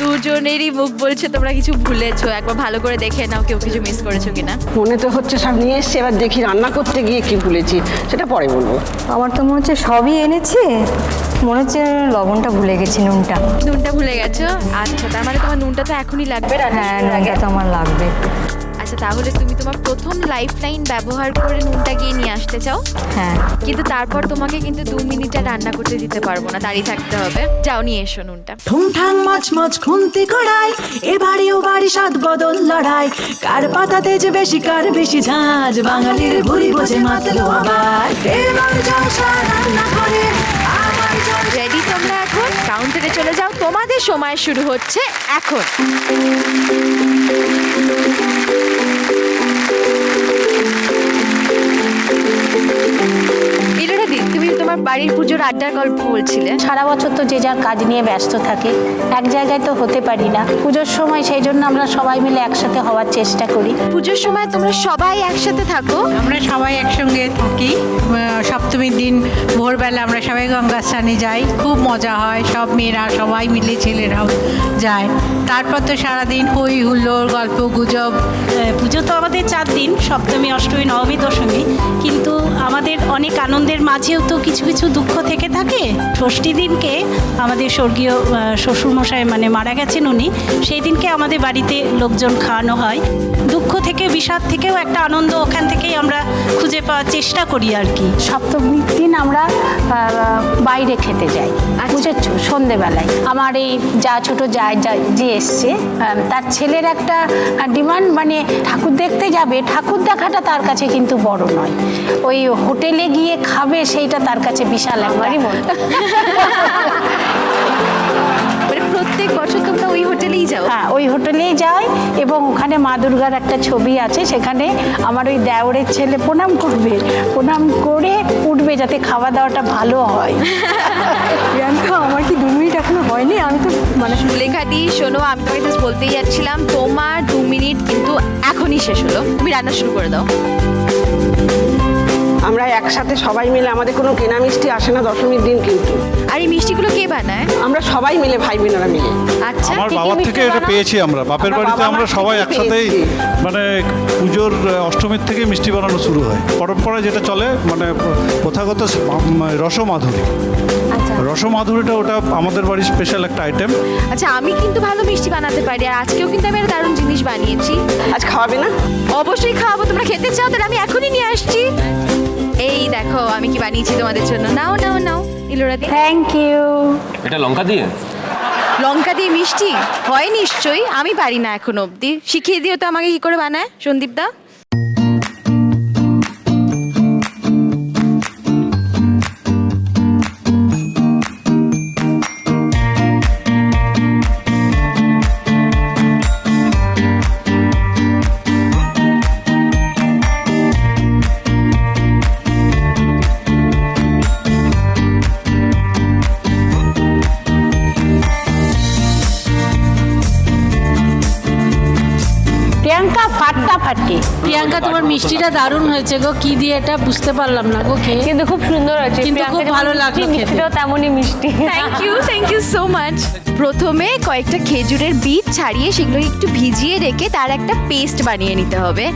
দুজনেরই মুখ বলছে তোমরা কিছু ভুলেছো। একবার ভালো করে দেখে নাও কেউ কিছু মিস করেছ কিনা। মনে তো হচ্ছে সব নিয়ে এসছে এবার দেখি রান্না করতে গিয়ে কি ভুলেছি সেটা পরে বলব। আমার তো মনে হচ্ছে সবই এনেছে মনে হচ্ছে লবণটা ভুলে গেছি নুনটা। নুনটা ভুলে গেছো? আচ্ছা তার মানে তোমার নুনটা তো এখনই লাগবে হ্যাঁ নুনটা তো আমার লাগবে। আচ্ছা তাহলে তুমি তোমার প্রথম লাইফ লাইন ব্যবহার করে নুনটা গিয়ে নিয়ে আসতে চাও। হ্যাঁ। কিন্তু তারপর তোমাকে কিন্তু দু মিনিট রান্না করতে দিতে পারব না দাঁড়িয়ে থাকতে হবে। যাও নিয়ে এসো নুনটা। ঠুংঠাং মাছ মাছ খুন্তি কড়াই এ বাড়ি ও বাড়ি সাত বদল লড়াই। কার পাতাতে যে বেশি কার বেশি ঝাঁজ? বাঙালির ভুরি বোঝে মাতলো আবার। এবার জলসা রান্না করে রেডি তোমরা এখন? কাউন্টারে চলে যাও। তোমাদের সময় শুরু হচ্ছে এখন। ইলোরা তুমি তোমার বাড়ির পুজোর আড্ডার গল্প বলছিলে। সারা বছর তো যে যার কাজ নিয়ে ব্যস্ত থাকে এক জায়গায় তো হতে পারি না। পুজোর সময় সেই জন্য আমরা সবাই মিলে একসাথে হওয়ার চেষ্টা করি। পুজোর সময় তোমরা সবাই একসাথে থাকো। আমরা সবাই একসঙ্গে থাকি। সপ্তমীর দিন ভোরবেলা আমরা সবাই গঙ্গা স্নানে যাই। খুব মজা হয় সব মেয়েরা সবাই মিলে ছেলেরাও যায়। তারপর তো সারাদিন হই হুল্লোড় গল্প গুজব। পুজো তো আমাদের চার দিন সপ্তমী অষ্টমী নবমী দশমী। কিন্তু আমাদের অনেক আনন্দের মাঝেও তো কিছু কিছু দুঃখ থেকে থাকে। ষষ্ঠী দিনকে আমাদের স্বর্গীয় শ্বশুরমশাই মানে মারা গেছেন উনি। সেই দিনকে আমাদের বাড়িতে লোকজন খাওয়ানো হয়। দুঃখ থেকে বিষাদ থেকেও একটা আনন্দ ওখান থেকেই আমরা খুঁজে পাওয়ার চেষ্টা করি আর কি। সপ্তমীর দিন আমরা বাইরে খেতে যাই। বুঝেছ? সন্ধেবেলায়। আমার এই যা ছোট যা যা- যে এসছে তার ছেলের একটা ডিমান্ড মানে ঠাকুর দেখতে যাবে। ঠাকুর দেখাটা তার কাছে কিন্তু বড় নয়। ওই হোটেলে গিয়ে খাবে সেইটা তার কাছে বিশাল একবারই মানে প্রত্যেক বছর তোমরা ওই হোটেলেই যাও? হ্যাঁ ওই হোটেলেই যাই এবং ওখানে মা দুর্গার একটা ছবি আছে সেখানে আমার ওই দেওরের ছেলে প্রণাম করবে। প্রণাম করে উঠবে যাতে খাওয়া দাওয়াটা ভালো হয়। প্রিয়াঙ্কা আমার কি দু মিনিট এখনও হয়নি? আমি তো মানে লেখা দি শোনো আমি তোমাকে জাস্ট বলতেই যাচ্ছিলাম তোমার দু মিনিট কিন্তু এখনই শেষ হলো। তুমি রান্না শুরু করে দাও। আমরা একসাথে সবাই মিলে আমাদের কোনো কেনা মিষ্টি আসে না দশমীর দিন কিন্তু। আর এই মিষ্টিগুলো কে বানায়? আমরা সবাই মিলে ভাই বোনেরা মিলে। আচ্ছা আমার কি কি বাবার মিষ্টি থেকে এটা বানাও? পেয়েছি আমরা। বাপের বাড়িতে আমরা মার সবাই একসাথেই পেয়েছি। মানে পুজোর আহ, অষ্টমীর থেকে মিষ্টি বানানো শুরু হয়। পরম্পরায় যেটা চলে মানে প্রথাগত স- উম, রসমাধুরী। রসমাধুরীটা ওটা আমাদের বাড়ির স্পেশাল একটা আইটেম আচ্ছা আমি কিন্তু ভালো মিষ্টি বানাতে পারি আর আজকেও কিন্তু আমি একটা দারুণ জিনিস বানিয়েছি। আজ খাওয়াবে না? অবশ্যই খাওয়াবো তোমরা খেতে চাও তাহলে আমি এখনই নিয়ে আসছি। আমি কি বানিয়েছি তোমাদের জন্য? নাও নাও নাও। ইলোরা দি থ্যাংক ইউ এটা লঙ্কা দিয়ে? লঙ্কা দিয়ে মিষ্টি? হয় নিশ্চয়ই। আমি পারি না এখন অবধি। শিখিয়ে দিও তো আমাকে কি করে বানায় সন্দীপ দা প্রিয়াঙ্কা ফাট্টা ফাটি। প্রিয়াঙ্কা তোমার মিষ্টিটা দারুণ হয়েছে গো। কি দিয়ে এটা বুঝতে পারলাম না গো খেয়ে। কিন্তু খুব সুন্দর হয়েছে। কিন্তু খুব ভালো লাগল মিষ্টি, মিষ্টিটাও তেমনই মিষ্টি। Thank you thank you so much প্রথমে কয়েকটা খেজুরের বীজ ছাড়িয়ে সেগুলোকে একটু ভিজিয়ে রেখে তার একটা পেস্ট বানিয়ে নিতে হবে।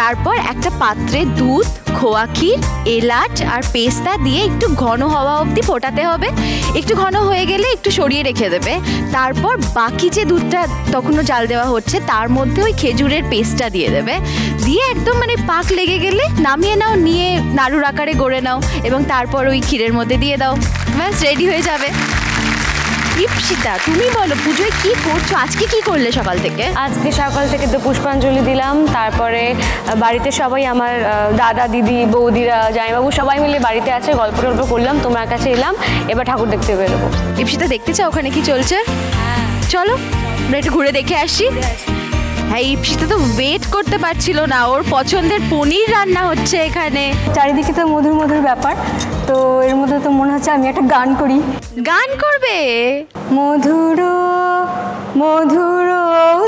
তারপর একটা পাত্রে দুধ খোয়া ক্ষীর, এলাচ আর পেস্তা দিয়ে একটু ঘন হওয়া অবধি ফোটাতে হবে। একটু ঘন হয়ে গেলে একটু সরিয়ে রেখে দেবে। তারপর বাকি যে দুধটা তখনও জাল দেওয়া হচ্ছে, তার মধ্যে ওই খেজুরের পেস্টটা দিয়ে দেবে। দিয়ে একদম মানে পাক লেগে গেলে নামিয়ে নাও, নিয়ে নাড়ুর আকারে গড়ে নাও এবং তারপর ওই ক্ষীরের মধ্যে দিয়ে দাও। ব্যাস রেডি হয়ে যাবে। ইপসিতা তুমি বলো পুজোয় কি করছ? আজকে কি করলে সকাল থেকে? আজকে সকাল থেকে তো পুষ্পাঞ্জলি দিলাম তারপরে বাড়িতে সবাই আমার দাদা দিদি বৌদিরা জামাইবাবু সবাই মিলে বাড়িতে আছে গল্প টল্প করলাম তোমার কাছে এলাম এবার ঠাকুর দেখতে বেরোবো। ইপসিতা দেখতে চাও ওখানে কি চলছে? চলো আমরা একটু ঘুরে দেখে আসি। হ্যাঁ ইপসিতা তো ওয়েট করতে পারছিল না ওর পছন্দের পনির রান্না হচ্ছে এখানে। চারিদিকে তো মধুর মধুর ব্যাপার তো এর মধ্যে তো মনে হচ্ছে আমি একটা গান করি। গান করবে? মধুর মধুর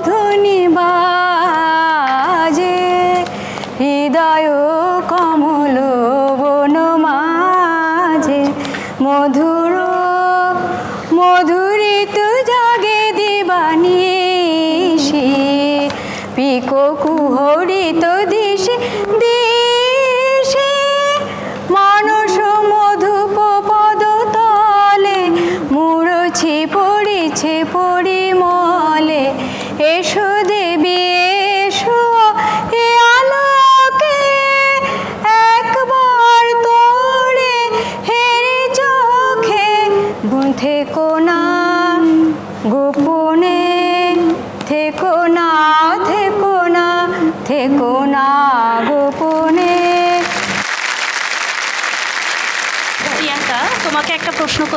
ধ্বনি বাজে হৃদয়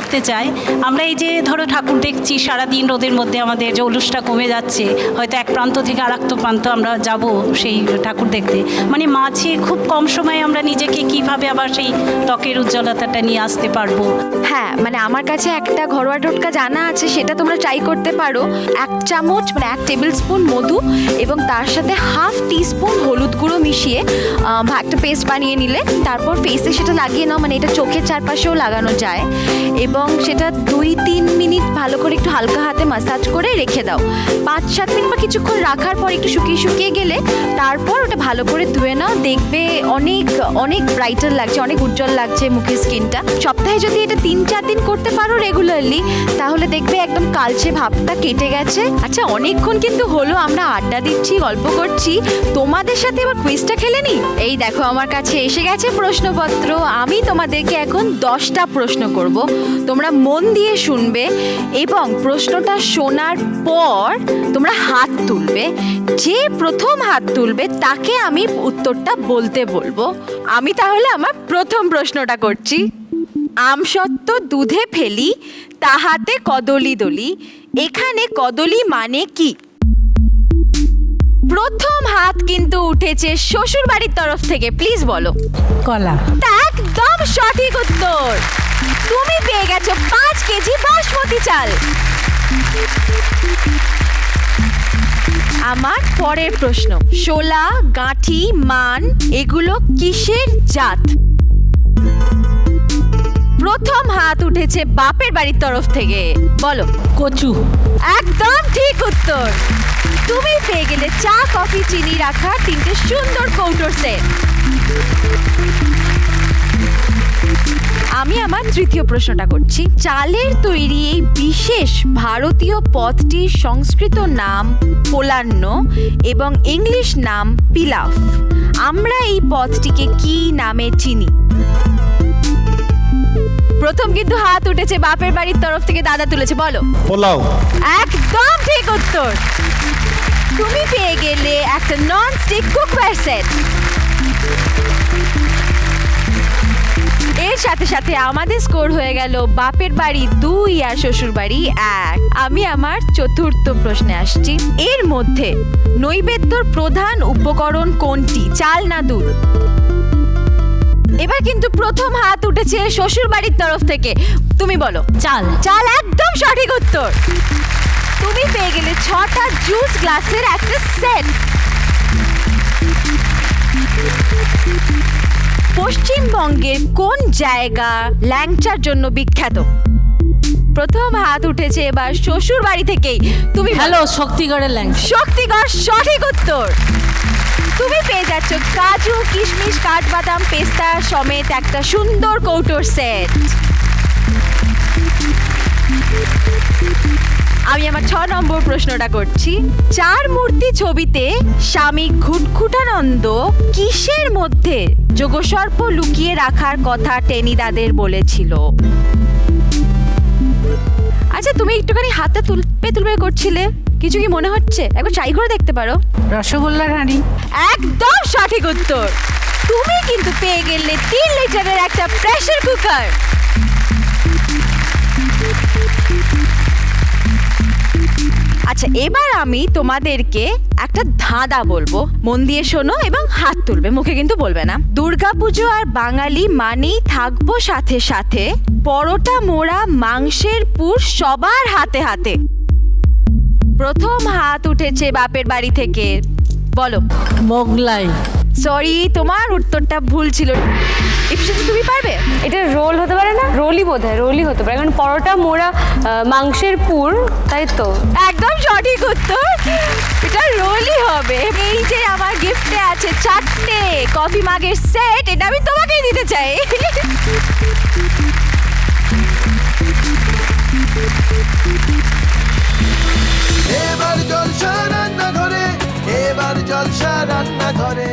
করতে চাই আমরা এই যে ধরো ঠাকুর দেখছি, সারাদিন রোদের মধ্যে আমাদের জৌলুসটা কমে যাচ্ছে, হয়তো এক প্রান্ত থেকে আর প্রান্ত আমরা যাব সেই ঠাকুর দেখতে। মানে মাঝে খুব কম সময়ে আমরা নিজেকে কীভাবে আবার সেই ত্বকের উজ্জ্বলতাটা নিয়ে আসতে পারব? হ্যাঁ মানে আমার কাছে একটা ঘরোয়া টোটকা জানা আছে, সেটা তোমরা ট্রাই করতে পারো। এক চামচ মানে এক টেবিল স্পুন মধু এবং তার সাথে হাফ টিস্পুন হলুদ গুঁড়ো মিশিয়ে একটা পেস্ট বানিয়ে নিলে, তারপর ফেসে সেটা লাগিয়ে নাও মানে এটা চোখের চারপাশেও লাগানো যায়। এবং সেটা দুই, তিন মিনিট ভালো করে একটু হালকা হাতে মাসাজ করে রেখে দাও। পাঁচ, সাত মিনিট বা কিছুক্ষণ রাখার পর একটু শুকিয়ে শুকিয়ে গেলে তারপর ওটা ভালো করে ধুয়ে নাও। দেখবে অনেক অনেক ব্রাইটার লাগছে, অনেক উজ্জ্বল লাগছে মুখের স্কিনটা সপ্তাহে যদি এটা তিন, চার দিন করতে পারো রেগুলারলি তাহলে দেখবে একদম কালচে ভাবটা কেটে গেছে। আচ্ছা অনেকক্ষণ কিন্তু হলো, আমরা আড্ডা দিচ্ছি, গল্প করছি। তোমাদের সাথে এবার কুইজটা খেলে নি? এই দেখো, আমার কাছে এসে গেছে প্রশ্নপত্র। আমি তোমাদেরকে এখন দশটা প্রশ্ন করব। তোমরা মন দিয়ে শুনবে এবং প্রশ্নটা শোনার পর তোমরা হাত তুলবে। যে প্রথম হাত তুলবে, তাকে আমি উত্তরটা বলতে বলব। আমি তাহলে আমার প্রথম প্রশ্নটা করছি। আমসত্ত্ব দুধে ফেলি, তাহাতে কদলি দলি। এখানে কদলি মানে কি? প্রথম হাত কিন্তু উঠেছে শ্বশুর বাড়ির তরফ থেকে। প্লিজ বলো। কলা। তা একদম সঠিক উত্তর। তুমি পেয়ে গেছো পাঁচ কেজি বাসমতি চাল। আমার পরের প্রশ্ন। শোলা গাঁঠি মান এগুলো কিসের জাত? হাত উঠেছে বাপের বাড়ির তরফ থেকে। বলো। কচু। একদম ঠিক উত্তর। তুমি পেয়ে গেলে চা কফি চিনি রাখা তিনটে সুন্দর কৌটোর সেট। আমি আমার তৃতীয় প্রশ্নটা করছি। চালের তৈরি এই বিশেষ ভারতীয় পদটির সংস্কৃত নাম পোলান্ন এবং ইংলিশ নাম পিলাফ। আমরা এই পদটিকে কি নামে চিনি? প্রথম কিন্তু হাত উঠেছে বাপের বাড়ির তরফ থেকে দাদা তুলেছে বলো। পোলাও। একদম ঠিক উত্তর। তুমি পেয়ে গেলে একটা নন স্টিক কুকওয়্যার সেট এর সাথে সাথে আমাদের স্কোর হয়ে গেল বাপের বাড়ি দুই আর শ্বশুর বাড়ি এক। আমি আমার চতুর্থ প্রশ্নে আসছি। এর মধ্যে নৈবেদ্যর প্রধান উপকরণ কোনটি? চাল না দুধ এবার কিন্তু প্রথম হাত উঠেছে শ্বশুর বাড়ির তরফ থেকে। তুমি বলো চাল। চাল একদম সঠিক উত্তর। তুমি পেয়ে গেলে ছটা জুস গ্লাসের একটা সেট। পশ্চিমবঙ্গের কোন জায়গা ল্যাংচার জন্য বিখ্যাত? প্রথম হাত উঠেছে এবার শ্বশুর বাড়ি থেকেই। তুমি। হ্যালো শক্তিগড়ের ল্যাংচা। শক্তিগড় সঠিক উত্তর। তুমি পেয়ে যাচ্ছ কাজু, কিশমিশ, কাঠবাদাম, পেস্তা সমেত একটা সুন্দর কৌটোর সেট। আমি আমার ছ নম্বর প্রশ্নটা করছি। চার মূর্তি ছবিতে স্বামী ঘুটঘুটানন্দ কিসের মধ্যে যোগসর্প লুকিয়ে রাখার কথা টেনিদাদের বলেছিল? আচ্ছা তুমি একটুখানি হাতে তুলপে তুলপে করছিলে। কিছু কি মনে হচ্ছে? একবার ট্রাই করে দেখতে পারো। রসগোল্লা রানি। একদম সঠিক উত্তর। তুমি কিন্তু পেয়ে গেলে তিন লিটারের একটা প্রেশার কুকার আচ্ছা এবার আমি তোমাদেরকে একটা ধাঁধা বলব। মন দিয়ে শোনো এবং হাত তুলবে মুখে কিন্তু বলবে না। দুর্গাপুজো আর বাঙালি মানেই থাকব সাথে সাথে পরোটা মোড়া মাংসের পুর সবার হাতে হাতে। প্রথম হাত উঠেছে বাপের বাড়ি থেকে। বলো। মোগলাই। সরি তোমার উত্তরটা ভুল ছিল। ইফিসিতে তুমি পারবে? এটা রোল হতে পারে না? রোলই বোধ হয় রোলই হতে পারে। কারণ পরোটা, মোড়া মাংসের পুর, তাই তো? একদম সঠিক উত্তর। এটা রোলই হবে। এই যে আমার গিফটে আছে চারটে কফি মাগের সেট এটা আমি তোমাকে দিতে চাই। এবার জলসা রান্না ঘরে এবার জলসা রান্না ঘরে